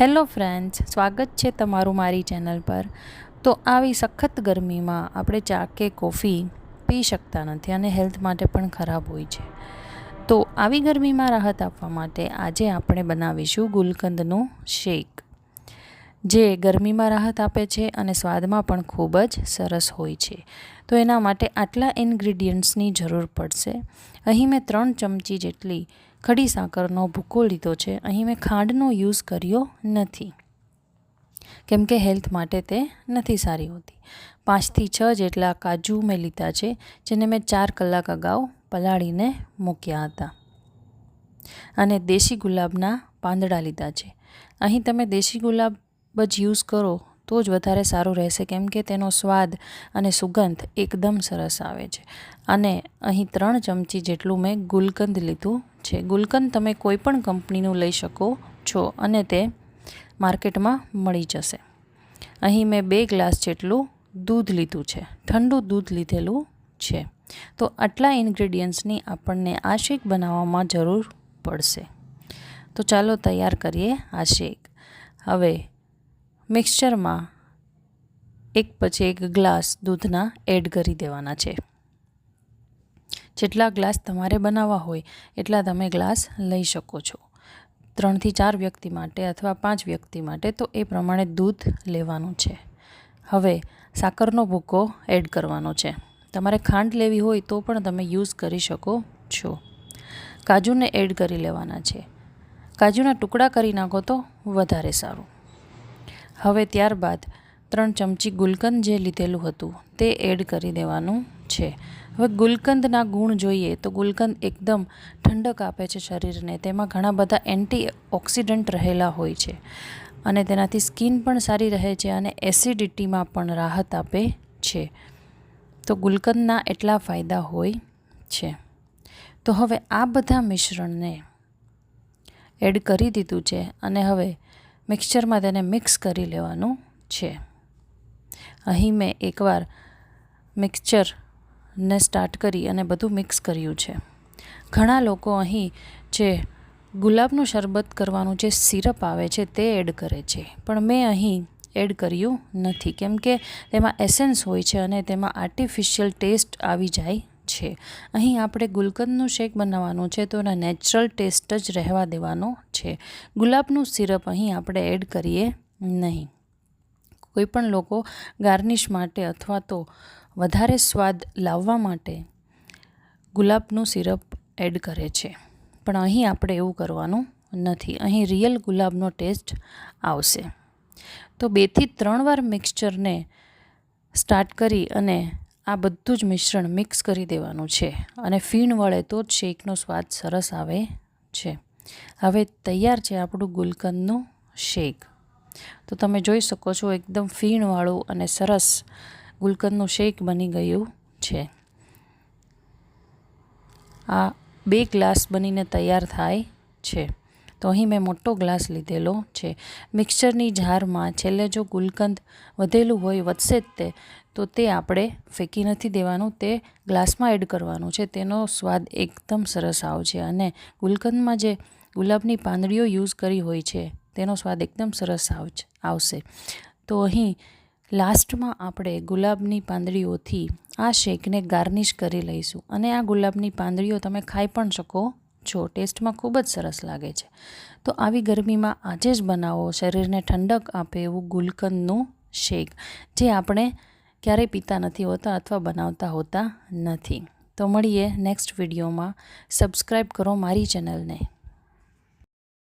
Hello friends, સ્વાગત છે તમારું મારી ચેનલ પર. તો આવી સખત ગરમીમાં આપણે ચા કે કોફી પી શકતા નથી અને હેલ્થ માટે પણ ખરાબ હોય છે. તો આવી ગરમીમાં રાહત આપવા માટે આજે આપણે બનાવીશું ગુલકંદનું શેક, જે ગરમીમાં રાહત આપે છે અને સ્વાદમાં પણ ખૂબ જ સરસ હોય છે. તો એના માટે આટલા ઇન્ગ્રીડિયન્ટ્સની જરૂર પડશે. અહીં મેં ત્રણ ચમચી જેટલી ખડી સાકરનો ભૂકો લીધો છે, અહીં મેં ખાંડનો યુઝ કર્યો નથી. કેમ કે હેલ્થ માટે તે નથી સારી હોતી. પાંચથી છ જેટલા કાજુ મેં લીધા છે, જેને મેં ચાર કલાક અગાઉ પલાળીને મૂક્યા હતા. અને દેશી ગુલાબના પાંદડા લીધા છે. અહીં તમે દેશી ગુલાબ જ યુઝ કરો તો જ વધારે સારું રહેશે, કેમ કે તેનો સ્વાદ અને સુગંધ એકદમ સરસ આવે છે. અને અહીં ત્રણ ચમચી જેટલું મેં ગુલકંદ લીધું છે. ગુલકંદ તમે કોઈ પણ કંપનીનું લઈ શકો છો અને તે માર્કેટમાં મળી જશે. અહીં મેં બે ગ્લાસ જેટલું દૂધ લીધું છે. ઠંડુ દૂધ લીધેલું છે. તો આટલા ઇન્ગ્રેડિયન્ટ્સની આપણને આ શેક બનાવવામાં જરૂર પડશે. તો ચાલો તૈયાર કરીએ આ શેક. હવે મિક્સચરમાં એક પછી એક ગ્લાસ દૂધના એડ કરી દેવાના છે. જેટલા ગ્લાસ તમારે બનાવવા હોય, એટલા તમે ગ્લાસ લઈ શકો છો. ત્રણથી ચાર વ્યક્તિ માટે અથવા પાંચ વ્યક્તિ માટે તો એ પ્રમાણે દૂધ લેવાનું છે. હવે સાકરનો ભૂકો એડ કરવાનો છે. તમારે ખાંડ લેવી હોય તો પણ તમે યુઝ કરી શકો છો. કાજુને એડ કરી લેવાના છે. કાજુના ટુકડા કરી નાખો તો વધારે સારું. હવે ત્યારબાદ ત્રણ ચમચી ગુલકંદ જે લીધેલું હતું, તે એડ કરી દેવાનું છે. હવે ગુલકંદના ગુણ જોઈએ તો ગુલકંદ એકદમ ઠંડક આપે છે શરીરને, તેમાં ઘણા બધા એન્ટી ઓક્સિડન્ટ રહેલા હોય છે અને તેનાથી સ્કિન પણ સારી રહે છે અને એસિડિટીમાં પણ રાહત આપે છે. તો ગુલકંદના એટલા ફાયદા હોય છે. તો હવે આ બધા મિશ્રણને એડ કરી દીધું છે અને હવે મિક્સચરમાં તેને મિક્સ કરી લેવાનું છે. અહીં મેં એકવાર મિક્સચરને સ્ટાર્ટ કરી અને બધું મિક્સ કર્યું છે. ઘણા લોકો અહીં જે ગુલાબનું શરબત કરવાનું જે સિરપ આવે છે તે એડ કરે છે, પણ મેં અહીં એડ કર્યું નથી, કેમ કે તેમાં એસેન્સ હોય છે અને તેમાં આર્ટિફિશિયલ ટેસ્ટ આવી જાય છે. અહીં આપણે ગુલકંદનું શેક બનાવવાનું છે તો એના નેચરલ ટેસ્ટ જ રહેવા દેવાનો છે. ગુલાબનું સિરપ અહીં આપણે એડ કરીએ નહીં. કોઈ પણ લોકો ગાર્નિશ માટે અથવા તો વધારે સ્વાદ લાવવા માટે ગુલાબનું સિરપ એડ કરે છે. પણ અહીં આપણે એવું કરવાનું નથી. અહીં રિયલ ગુલાબનો ટેસ્ટ આવશે. તો બેથી ત્રણ વાર મિક્સચરને સ્ટાર્ટ કરી અને આ બધું જ મિશ્રણ મિક્સ કરી દેવાનું છે. અને ફીણ વળે તો જ શેકનો સ્વાદ સરસ આવે છે. હવે તૈયાર છે આપણું ગુલકંદનું શેક. તો તમે જોઈ શકો છો એકદમ ફીણવાળું અને સરસ ગુલકંદનું શેક બની ગયું છે. આ બે ગ્લાસ બનીને તૈયાર થાય છે. તો અહીં મેં મોટો ગ્લાસ લીધેલો છે. મિક્સરની જારમાં છેલ્લે જો ગુલકંદ વધેલું હોય, વધશે જ તે, તો તે આપણે ફેંકી નથી દેવાનું. તે ગ્લાસમાં એડ કરવાનું છે. તેનો સ્વાદ એકદમ સરસ આવશે. અને ગુલકંદમાં જે ગુલાબની પાંદડીઓ યુઝ કરી હોય છે તેનો સ્વાદ એકદમ સરસ આવશે. તો અહીં લાસ્ટમાં આપણે ગુલાબની પાંદડીઓથી આ શેકને ગાર્નિશ કરી લઈશું. અને આ ગુલાબની પાંદડીઓ તમે ખાઈ પણ શકો છો. ટેસ્ટમાં ખૂબ જ સરસ લાગે છે. તો આવી ગરમીમાં આજે જ બનાવો. શરીરને ઠંડક આપે એવું ગુલકંદનું શેક, જે આપણે ક્યારેય પીતા નથી હોતા અથવા બનાવતા હોતા નથી. તો મળીએ નેક્સ્ટ વિડીયોમાં. સબસ્ક્રાઈબ કરો મારી ચેનલને.